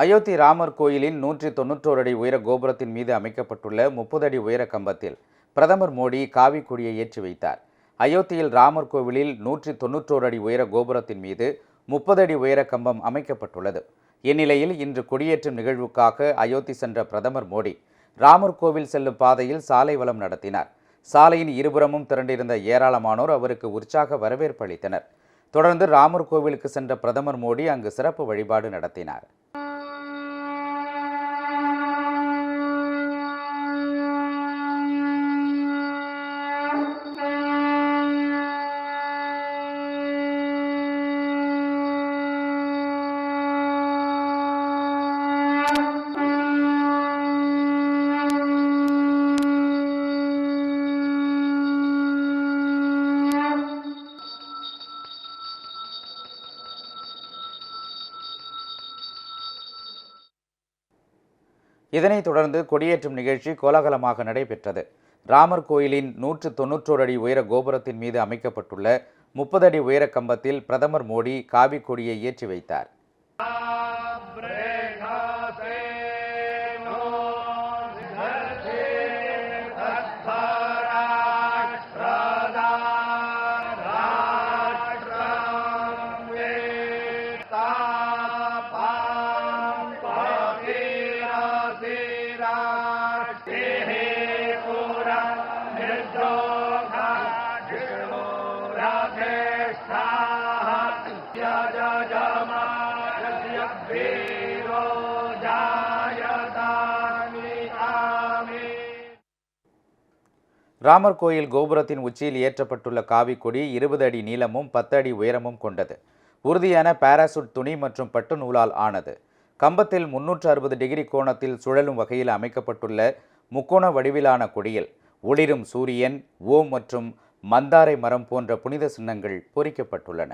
அயோத்தி ராமர் கோயிலின் நூற்றி தொன்னூற்றோரு அடி உயர கோபுரத்தின் மீது அமைக்கப்பட்டுள்ள முப்பது அடி உயர கம்பத்தில் பிரதமர் மோடி காவி கொடியை ஏற்றி வைத்தார். அயோத்தியில் ராமர் கோவிலில் நூற்றி தொன்னூற்றோரு அடி உயர கோபுரத்தின் மீது முப்பது அடி உயர கம்பம் அமைக்கப்பட்டுள்ளது. இந்நிலையில் இன்று கொடியேற்றும் நிகழ்வுக்காக அயோத்தி சென்ற பிரதமர் மோடி ராமர் கோவில் செல்லும் பாதையில் சாலை வளம் நடத்தினார். சாலையின் இருபுறமும் திரண்டிருந்த ஏராளமானோர் அவருக்கு உற்சாக வரவேற்பு அளித்தனர். தொடர்ந்து ராமர் கோவிலுக்கு சென்ற பிரதமர் மோடி அங்கு சிறப்பு வழிபாடு நடத்தினார். இதனைத் தொடர்ந்து கொடியேற்றும் நிகழ்ச்சி கோலாகலமாக நடைபெற்றது. ராமர் கோயிலின் நூற்று தொன்னூற்றோரு அடி உயர கோபுரத்தின் மீது அமைக்கப்பட்டுள்ள முப்பது அடி உயர கம்பத்தில் பிரதமர் மோடி காவி கொடியை ஏற்றி வைத்தார். ராமர் கோயில் கோபுரத்தின் உச்சியில் ஏற்றப்பட்டுள்ள காவி கொடி இருபது அடி நீளமும் பத்து அடி உயரமும் கொண்டது. உறுதியான பாராசூட் துணி மற்றும் பட்டு நூலால் ஆனது. கம்பத்தில் முன்னூற்று அறுபது டிகிரி கோணத்தில் சுழலும் வகையில் அமைக்கப்பட்டுள்ள முக்கோண வடிவிலான கொடியில் ஒளிரும் சூரியன் ஓம் மற்றும் மந்தாரை மரம் போன்ற புனித சின்னங்கள் பொறிக்கப்பட்டுள்ளன.